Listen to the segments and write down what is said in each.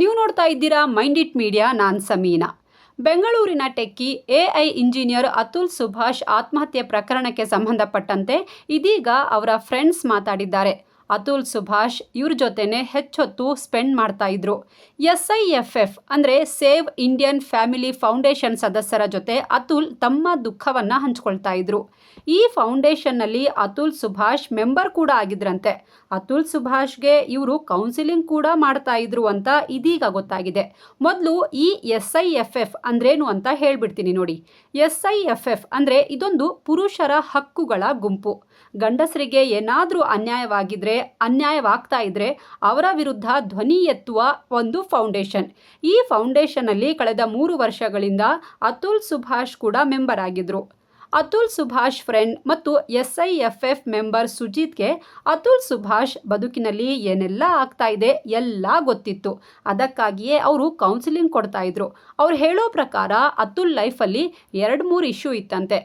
ನೀವು ನೋಡ್ತಾ ಇದ್ದೀರಾ ಮೈಂಡ್ ಇಟ್ ಮೀಡಿಯಾ, ನಾನ್ ಸಮೀನಾ. ಬೆಂಗಳೂರಿನ techie AI engineer Atul Subhash ಆತ್ಮಹತ್ಯೆ ಪ್ರಕರಣಕ್ಕೆ ಸಂಬಂಧಪಟ್ಟಂತೆ ಇದೀಗ ಅವರ ಫ್ರೆಂಡ್ಸ್ ಮಾತಾಡಿದ್ದಾರೆ. ಅತುಲ್ ಸುಭಾಷ್ ಇವ್ರ ಜೊತೆನೆ ಹೆಚ್ಚೊತ್ತು ಸ್ಪೆಂಡ್ ಮಾಡ್ತಾ ಇದ್ರು. ಎಸ್ ಐ ಎಫ್ ಎಫ್ ಅಂದರೆ ಸೇವ್ ಇಂಡಿಯನ್ ಫ್ಯಾಮಿಲಿ ಫೌಂಡೇಶನ್ ಸದಸ್ಯರ ಜೊತೆ ಅತುಲ್ ತಮ್ಮ ದುಃಖವನ್ನು ಹಂಚ್ಕೊಳ್ತಾ ಇದ್ರು. ಈ ಫೌಂಡೇಶನ್ನಲ್ಲಿ ಅತುಲ್ ಸುಭಾಷ್ ಮೆಂಬರ್ ಕೂಡ ಆಗಿದ್ರಂತೆ. ಅತುಲ್ ಸುಭಾಷ್ಗೆ ಇವರು ಕೌನ್ಸಿಲಿಂಗ್ ಕೂಡ ಮಾಡ್ತಾ ಇದ್ರು ಅಂತ ಇದೀಗ ಗೊತ್ತಾಗಿದೆ. ಮೊದಲು ಈ ಎಸ್ ಐ ಎಫ್ ಎಫ್ ಅಂದ್ರೇನು ಅಂತ ಹೇಳ್ಬಿಡ್ತೀನಿ ನೋಡಿ. ಎಸ್ ಐ ಎಫ್ ಎಫ್ ಅಂದರೆ ಇದೊಂದು ಪುರುಷರ ಹಕ್ಕುಗಳ ಗುಂಪು. ಗಂಡಸರಿಗೆ ಏನಾದರೂ ಅನ್ಯಾಯವಾಗಿದ್ರೆ ಅನ್ಯಾಯವಾಗ್ತಾ ಇದ್ರೆ ಅವರ ವಿರುದ್ಧ ಧ್ವನಿ ಎತ್ತುವ ಒಂದು ಫೌಂಡೇಶನ್. ಈ ಫೌಂಡೇಶನಲ್ಲಿ ಕಳೆದ ಮೂರು ವರ್ಷಗಳಿಂದ ಅತುಲ್ ಸುಭಾಷ್ ಕೂಡ ಮೆಂಬರ್ ಆಗಿದ್ರು. ಅತುಲ್ ಸುಭಾಷ್ ಫ್ರೆಂಡ್ ಮತ್ತು S I F F member ಸುಜಿತ್ಗೆ Atul Subhash ಬದುಕಿನಲ್ಲಿ ಏನೆಲ್ಲ ಆಗ್ತಾ ಇದೆ ಎಲ್ಲ ಗೊತ್ತಿತ್ತು. ಅದಕ್ಕಾಗಿಯೇ ಅವರು ಕೌನ್ಸಿಲಿಂಗ್ ಕೊಡ್ತಾ ಇದ್ರು ಅವ್ರು ಹೇಳೋ ಪ್ರಕಾರ ಅತುಲ್ ಲೈಫಲ್ಲಿ ಎರಡು ಮೂರು ಇಶ್ಯೂ ಇತ್ತಂತೆ.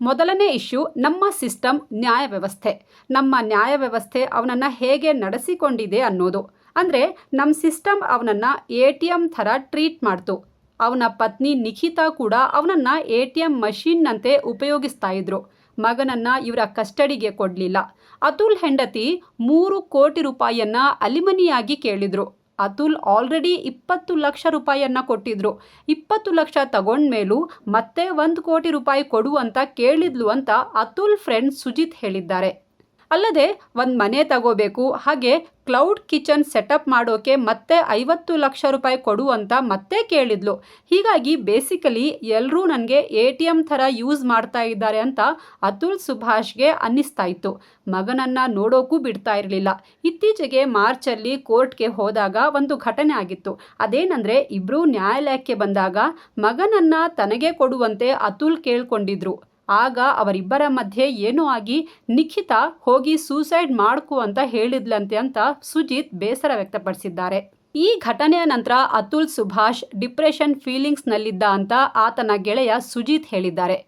ಮೊದಲನೇ ಇಶ್ಯೂ ನಮ್ಮ ಸಿಸ್ಟಮ್ ನ್ಯಾಯ ವ್ಯವಸ್ಥೆ. ನಮ್ಮ ನ್ಯಾಯ ವ್ಯವಸ್ಥೆ ಅವನನ್ನು ಹೇಗೆ ನಡೆಸಿಕೊಂಡಿದೆ ಅನ್ನೋದು. ಅಂದರೆ ನಮ್ಮ ಸಿಸ್ಟಮ್ ಅವನನ್ನು ಎ ಟಿ ಎಂ ಥರ ಟ್ರೀಟ್ ಮಾಡ್ತು. ಅವನ ಪತ್ನಿ ನಿಖಿತಾ ಕೂಡ ಅವನನ್ನು ಎ ಟಿ ಎಂ ಮಷೀನ್ನಂತೆ ಉಪಯೋಗಿಸ್ತಾ ಇದ್ರು. ಮಗನನ್ನು ಇವರ ಕಸ್ಟಡಿಗೆ ಕೊಡಲಿಲ್ಲ. ಅತುಲ್ ಹೆಂಡತಿ ಮೂರು ಕೋಟಿ ರೂಪಾಯಿಯನ್ನು ಅಲಿಮನಿಯಾಗಿ ಕೇಳಿದ್ರು. ಅತುಲ್ ಆಲ್ರೆಡಿ ಇಪ್ಪತ್ತು ಲಕ್ಷ ರೂಪಾಯಿಯನ್ನು ಕೊಟ್ಟಿದ್ರು. ಇಪ್ಪತ್ತು ಲಕ್ಷ ತಗೊಂಡ್ಮೇಲೂ ಮತ್ತೆ ಒಂದು ಕೋಟಿ ರೂಪಾಯಿ ಕೊಡು ಅಂತ ಕೇಳಿದ್ಲು ಅಂತ ಅತುಲ್ ಫ್ರೆಂಡ್ ಸುಜಿತ್ ಹೇಳಿದ್ದಾರೆ. ಅಲ್ಲದೆ ಒಂದು ಮನೆ ತಗೋಬೇಕು, ಹಾಗೆ ಕ್ಲೌಡ್ ಕಿಚನ್ ಸೆಟಪ್ ಮಾಡೋಕೆ ಮತ್ತೆ ಐವತ್ತು ಲಕ್ಷ ರೂಪಾಯಿ ಕೊಡು ಅಂತ ಮತ್ತೆ ಕೇಳಿದ್ಲು. ಹೀಗಾಗಿ ಬೇಸಿಕಲಿ ಎಲ್ಲರೂ ನನಗೆ ಎ ಟಿ ಎಂ ಥರ ಯೂಸ್ ಮಾಡ್ತಾ ಇದ್ದಾರೆ ಅಂತ ಅತುಲ್ ಸುಭಾಷ್ಗೆ ಅನ್ನಿಸ್ತಾ ಇತ್ತು. ಮಗನನ್ನು ನೋಡೋಕ್ಕೂ ಬಿಡ್ತಾ ಇರಲಿಲ್ಲ. ಇತ್ತೀಚೆಗೆ ಮಾರ್ಚಲ್ಲಿ ಕೋರ್ಟ್ಗೆ ಹೋದಾಗ ಒಂದು ಘಟನೆ ಆಗಿತ್ತು. ಅದೇನಂದರೆ ಇಬ್ಬರೂ ನ್ಯಾಯಾಲಯಕ್ಕೆ ಬಂದಾಗ ಮಗನನ್ನು ತನಗೆ ಕೊಡುವಂತೆ ಅತುಲ್ ಕೇಳ್ಕೊಂಡಿದ್ರು. ಆಗ ಅವರಿಬ್ಬರ ಮಧ್ಯೆ ಏನೋ ಆಗಿ ನಿಖಿತಾ ಹೋಗಿ ಸೂಸೈಡ್ ಮಾಡ್ಕು ಅಂತ ಹೇಳಿದ್ಲಂತೆ ಅಂತ ಸುಜಿತ್ ಬೇಸರ ವ್ಯಕ್ತಪಡಿಸಿದ್ದಾರೆ. ಈ ಘಟನೆಯ ನಂತರ ಅತುಲ್ ಸುಭಾಷ್ ಡಿಪ್ರೆಷನ್ ಫೀಲಿಂಗ್ಸ್ನಲ್ಲಿದ್ದ ಅಂತ ಆತನ ಗೆಳೆಯ ಸುಜಿತ್ ಹೇಳಿದ್ದಾರೆ.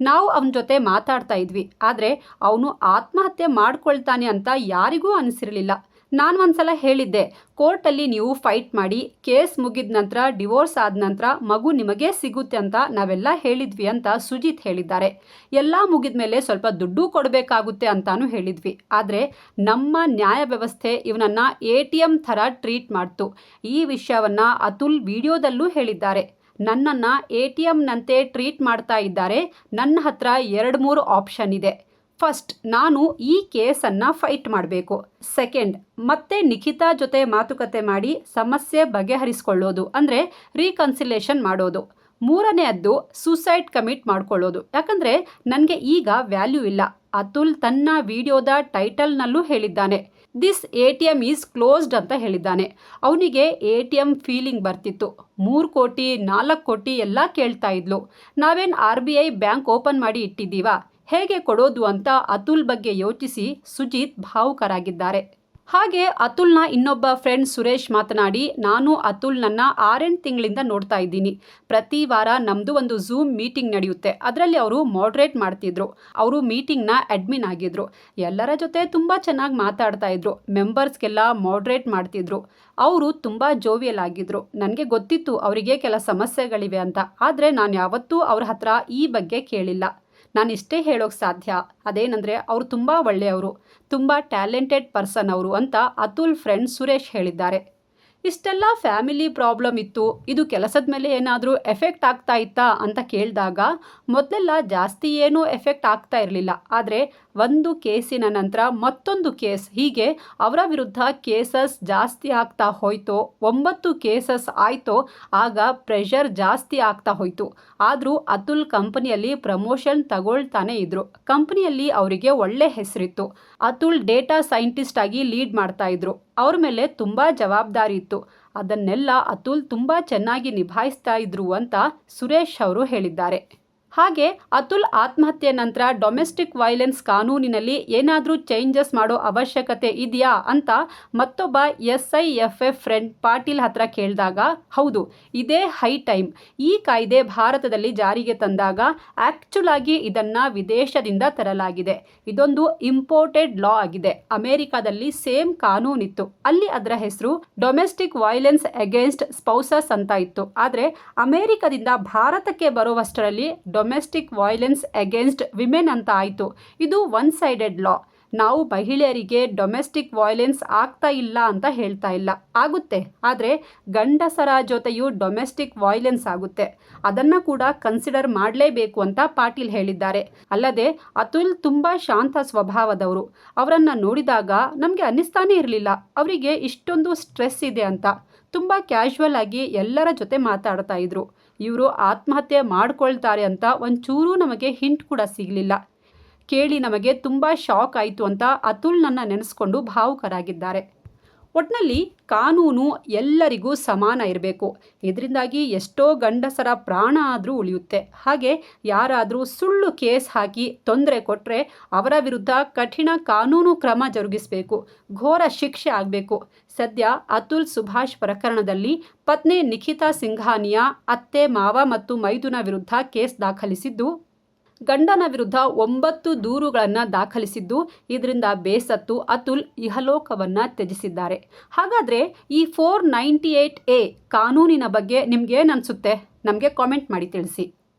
ನಾವು ಅವನ ಜೊತೆ ಮಾತಾಡ್ತಾ ಇದ್ವಿ, ಆದರೆ ಅವನು ಆತ್ಮಹತ್ಯೆ ಮಾಡ್ಕೊಳ್ತಾನೆ ಅಂತ ಯಾರಿಗೂ ಅನಿಸಿರಲಿಲ್ಲ. ನಾನು ಒಂದ್ಸಲ ಹೇಳಿದ್ದೆ, ಕೋರ್ಟಲ್ಲಿ ನೀವು ಫೈಟ್ ಮಾಡಿ, ಕೇಸ್ ಮುಗಿದ ನಂತರ, ಡಿವೋರ್ಸ್ ಆದ ನಂತರ ಮಗು ನಿಮಗೆ ಸಿಗುತ್ತೆ ಅಂತ ನಾವೆಲ್ಲ ಹೇಳಿದ್ವಿ ಅಂತ ಸುಜಿತ್ ಹೇಳಿದ್ದಾರೆ. ಎಲ್ಲ ಮುಗಿದ ಮೇಲೆ ಸ್ವಲ್ಪ ದುಡ್ಡು ಕೊಡಬೇಕಾಗುತ್ತೆ ಅಂತಾನು ಹೇಳಿದ್ವಿ. ಆದರೆ ನಮ್ಮ ನ್ಯಾಯ ವ್ಯವಸ್ಥೆ ಇವನನ್ನು ಎ ಟಿ ಎಂ ಥರ ಟ್ರೀಟ್ ಮಾಡ್ತು. ಈ ವಿಷಯವನ್ನು ಅತುಲ್ ವಿಡಿಯೋದಲ್ಲೂ ಹೇಳಿದ್ದಾರೆ. ನನ್ನನ್ನು ಎ ಟಿ ಎಮ್ನಂತೆ ಟ್ರೀಟ್ ಮಾಡ್ತಾ ಇದ್ದಾರೆ. ನನ್ನ ಹತ್ರ ಎರಡು ಮೂರು ಆಪ್ಷನ್ ಇದೆ. ಫಸ್ಟ್ ನಾನು ಈ ಕೇಸನ್ನು ಫೈಟ್ ಮಾಡಬೇಕು. ಸೆಕೆಂಡ್ ಮತ್ತೆ ನಿಖಿತಾ ಜೊತೆ ಮಾತುಕತೆ ಮಾಡಿ ಸಮಸ್ಯೆ ಬಗೆಹರಿಸ್ಕೊಳ್ಳೋದು, ಅಂದರೆ ರೀಕನ್ಸಿಲೇಷನ್ ಮಾಡೋದು. ಮೂರನೆಯದ್ದು ಸೂಸೈಡ್ ಕಮಿಟ್ ಮಾಡ್ಕೊಳ್ಳೋದು. ಯಾಕಂದರೆ ನನಗೆ ಈಗ ವ್ಯಾಲ್ಯೂ ಇಲ್ಲ. ಅತುಲ್ ತನ್ನ ವಿಡಿಯೋದ ಟೈಟಲ್ನಲ್ಲೂ ಹೇಳಿದ್ದಾನೆ. This A T M is closed ಅಂತ ಹೇಳಿದ್ದಾನೆ. ಅವನಿಗೆ ಎ ಟಿ ಎಂ ಫೀಲಿಂಗ್ ಬರ್ತಿತ್ತು. ಮೂರು ಕೋಟಿ, ನಾಲ್ಕು ಕೋಟಿ ಎಲ್ಲ ಕೇಳ್ತಾ ಇದ್ಲು. ನಾವೇನು R B I bank open ಮಾಡಿ ಇಟ್ಟಿದ್ದೀವಾ? ಹೇಗೆ ಕೊಡೋದು ಅಂತ ಅತುಲ್ ಬಗ್ಗೆ ಯೋಚಿಸಿ ಸುಜಿತ್ ಭಾವುಕರಾಗಿದ್ದಾರೆ. ಹಾಗೆ ಅತುಲ್ನ ಇನ್ನೊಬ್ಬ ಫ್ರೆಂಡ್ ಸುರೇಶ್ ಮಾತನಾಡಿ, ನಾನು ಅತುಲ್ನನ್ನು ಆರೆಂಟು ತಿಂಗಳಿಂದ ನೋಡ್ತಾ ಇದ್ದೀನಿ. ಪ್ರತಿ ವಾರ ನಮ್ಮದು ಒಂದು ಝೂಮ್ ಮೀಟಿಂಗ್ ನಡೆಯುತ್ತೆ. ಅದರಲ್ಲಿ ಅವರು ಮಾಡ್ರೇಟ್ ಮಾಡ್ತಿದ್ರು. ಅವರು ಮೀಟಿಂಗ್ನ ಅಡ್ಮಿನ್ ಆಗಿದ್ರು. ಎಲ್ಲರ ಜೊತೆ ತುಂಬ ಚೆನ್ನಾಗಿ ಮಾತಾಡ್ತಾ ಇದ್ರು. ಮೆಂಬರ್ಸ್ಗೆಲ್ಲ ಮಾಡ್ರೇಟ್ ಮಾಡ್ತಿದ್ರು. ಅವರು ತುಂಬ ಜೋವಿಯಲ್ ಆಗಿದ್ರು. ನನಗೆ ಗೊತ್ತಿತ್ತು ಅವರಿಗೆ ಕೆಲ ಸಮಸ್ಯೆಗಳಿವೆ ಅಂತ. ಆದರೆ ನಾನು ಯಾವತ್ತೂ ಅವ್ರ ಹತ್ರ ಈ ಬಗ್ಗೆ ಕೇಳಿಲ್ಲ. ನಾನು ಇಷ್ಟೇ ಹೇಳೋಕ್ಕೆ ಸಾಧ್ಯ. ಅದೇನೆಂದರೆ ಅವರು ತುಂಬ ಒಳ್ಳೆಯವರು, ತುಂಬ ಟ್ಯಾಲೆಂಟೆಡ್ ಪರ್ಸನ್ ಅವರು ಅಂತ ಅತುಲ್ ಫ್ರೆಂಡ್ ಸುರೇಶ್ ಹೇಳಿದ್ದಾರೆ. ಇಷ್ಟೆಲ್ಲ ಫ್ಯಾಮಿಲಿ ಪ್ರಾಬ್ಲಮ್ ಇತ್ತು, ಇದು ಕೆಲಸದ ಮೇಲೆ ಏನಾದರೂ ಎಫೆಕ್ಟ್ ಆಗ್ತಾ ಇತ್ತಾ ಅಂತ ಕೇಳಿದಾಗ ಮೊದಲೆಲ್ಲ ಜಾಸ್ತಿ ಏನೂ ಎಫೆಕ್ಟ್ ಆಗ್ತಾ ಇರಲಿಲ್ಲ. ಆದರೆ ಒಂದು ಕೇಸಿನ ನಂತರ ಮತ್ತೊಂದು ಕೇಸ್, ಹೀಗೆ ಅವರ ವಿರುದ್ಧ ಕೇಸಸ್ ಜಾಸ್ತಿ ಆಗ್ತಾ ಹೋಯ್ತೋ, ಒಂಬತ್ತು ಕೇಸಸ್ ಆಯಿತೋ, ಆಗ ಪ್ರೆಷರ್ ಜಾಸ್ತಿ ಆಗ್ತಾ ಹೋಯಿತು. ಆದರೂ ಅತುಲ್ ಕಂಪನಿಯಲ್ಲಿ ಪ್ರಮೋಷನ್ ತಗೊಳ್ತಾನೆ ಇದ್ರು. ಕಂಪನಿಯಲ್ಲಿ ಅವರಿಗೆ ಒಳ್ಳೆ ಹೆಸರಿತ್ತು. ಅತುಲ್ ಡೇಟಾ ಸೈಂಟಿಸ್ಟ್ ಆಗಿ ಲೀಡ್ ಮಾಡ್ತಾ ಇದ್ರು. ಅವ್ರ ಮೇಲೆ ತುಂಬ ಜವಾಬ್ದಾರಿ ಇತ್ತು. ಅದನ್ನೆಲ್ಲ ಅತುಲ್ ತುಂಬ ಚೆನ್ನಾಗಿ ನಿಭಾಯಿಸ್ತಾ ಇದ್ರು ಅಂತ ಸುರೇಶ್ ಅವರು ಹೇಳಿದ್ದಾರೆ. ಹಾಗೆ ಅತುಲ್ ಆತ್ಮಹತ್ಯೆ ನಂತರ ಡೊಮೆಸ್ಟಿಕ್ ವೈಲೆನ್ಸ್ ಕಾನೂನಿನಲ್ಲಿ ಏನಾದರೂ ಚೇಂಜಸ್ ಮಾಡೋ ಅವಶ್ಯಕತೆ ಇದೆಯಾ ಅಂತ ಮತ್ತೊಬ್ಬ S I F F friend Patil ಹತ್ರ ಕೇಳಿದಾಗ, ಹೌದು, ಇದೇ ಹೈ ಟೈಮ್. ಈ ಕಾಯ್ದೆ ಭಾರತದಲ್ಲಿ ಜಾರಿಗೆ ತಂದಾಗ ಆ್ಯಕ್ಚುಲ್ ಆಗಿ ಇದನ್ನು ವಿದೇಶದಿಂದ ತರಲಾಗಿದೆ. ಇದೊಂದು ಇಂಪೋರ್ಟೆಡ್ ಲಾ ಆಗಿದೆ. ಅಮೆರಿಕಾದಲ್ಲಿ ಸೇಮ್ ಕಾನೂನಿತ್ತು. ಅಲ್ಲಿ ಅದರ ಹೆಸರು ಡೊಮೆಸ್ಟಿಕ್ ವೈಲೆನ್ಸ್ ಅಗೇನ್ಸ್ಟ್ ಸ್ಪೌಸಸ್ ಅಂತ ಇತ್ತು. ಆದರೆ ಅಮೆರಿಕದಿಂದ ಭಾರತಕ್ಕೆ ಬರುವಷ್ಟರಲ್ಲಿ ಡೊಮೆಸ್ಟಿಕ್ ವೈಲೆನ್ಸ್ ಅಗೇನ್ಸ್ಟ್ ವಿಮೆನ್ ಅಂತ ಆಯಿತು ಇದು ಒನ್ ಸೈಡೆಡ್ ಲಾ ನಾವು ಮಹಿಳೆಯರಿಗೆ ಡೊಮೆಸ್ಟಿಕ್ ವೈಲೆನ್ಸ್ ಆಗ್ತಾ ಇಲ್ಲ ಅಂತ ಹೇಳ್ತಾ ಇಲ್ಲ. ಆಗುತ್ತೆ. ಆದರೆ ಗಂಡಸರ ಜೊತೆಯೂ ಡೊಮೆಸ್ಟಿಕ್ ವೈಲೆನ್ಸ್ ಆಗುತ್ತೆ. ಅದನ್ನು ಕೂಡ ಕನ್ಸಿಡರ್ ಮಾಡಲೇಬೇಕು ಅಂತ ಪಾಟೀಲ್ ಹೇಳಿದ್ದಾರೆ. ಅಲ್ಲದೆ ಅತುಲ್ ತುಂಬ ಶಾಂತ ಸ್ವಭಾವದವರು. ಅವರನ್ನು ನೋಡಿದಾಗ ನಮಗೆ ಅನ್ನಿಸ್ತಾನೇ ಇರಲಿಲ್ಲ. ಅವರಿಗೆ ಇಷ್ಟೊಂದು ಸ್ಟ್ರೆಸ್ ಇದೆ ಅಂತ. ತುಂಬ ಕ್ಯಾಶುವಲ್ ಆಗಿ ಎಲ್ಲರ ಜೊತೆ ಮಾತಾಡ್ತಾ ಇದ್ರು. ಇವರು ಆತ್ಮಹತ್ಯೆ ಮಾಡ್ಕೊಳ್ತಾರೆ ಅಂತ ಒಂಚೂರು ನಮಗೆ ಹಿಂಟ್ ಕೂಡ ಸಿಗಲಿಲ್ಲ. ಕೇಳಿ ನಮಗೆ ತುಂಬ ಶಾಕ್ ಆಯಿತು ಅಂತ ಅತುಲ್ ನನ್ನ ನೆನೆಸ್ಕೊಂಡು ಭಾವುಕರಾಗಿದ್ದಾರೆ. ಒಟ್ಟಿನಲ್ಲಿ ಕಾನೂನು ಎಲ್ಲರಿಗೂ ಸಮಾನ ಇರಬೇಕು. ಇದರಿಂದಾಗಿ ಎಷ್ಟೋ ಗಂಡಸರ ಪ್ರಾಣ ಆದರೂ ಉಳಿಯುತ್ತೆ. ಹಾಗೆ ಯಾರಾದರೂ ಸುಳ್ಳು ಕೇಸ್ ಹಾಕಿ ತೊಂದರೆ ಕೊಟ್ಟರೆ ಅವರ ವಿರುದ್ಧ ಕಠಿಣ ಕಾನೂನು ಕ್ರಮ ಜರುಗಿಸಬೇಕು. ಘೋರ ಶಿಕ್ಷೆ ಆಗಬೇಕು. ಸದ್ಯ ಅತುಲ್ ಸುಭಾಷ್ ಪ್ರಕರಣದಲ್ಲಿ ಪತ್ನಿ ನಿಖಿತಾ ಸಿಂಘಾನಿಯಾ, ಅತ್ತೆ ಮಾವ ಮತ್ತು ಮೈದುನ ವಿರುದ್ಧ ಕೇಸ್ ದಾಖಲಿಸಿದ್ದು ಗಂಡನ ವಿರುದ್ಧ ಒಂಬತ್ತು ದೂರುಗಳನ್ನು ದಾಖಲಿಸಿದ್ದು, ಇದರಿಂದ ಬೇಸತ್ತು ಅತುಲ್ ಇಹಲೋಕವನ್ನು ತ್ಯಜಿಸಿದ್ದಾರೆ. ಹಾಗಾದರೆ ಈ ಫೋರ್ ನೈಂಟಿ ಏಯ್ಟ್ ಎ ಕಾನೂನಿನ ಬಗ್ಗೆ ನಿಮ್ಗೇನು ಅನಿಸುತ್ತೆ? ನಮಗೆ ಕಾಮೆಂಟ್ ಮಾಡಿ ತಿಳಿಸಿ.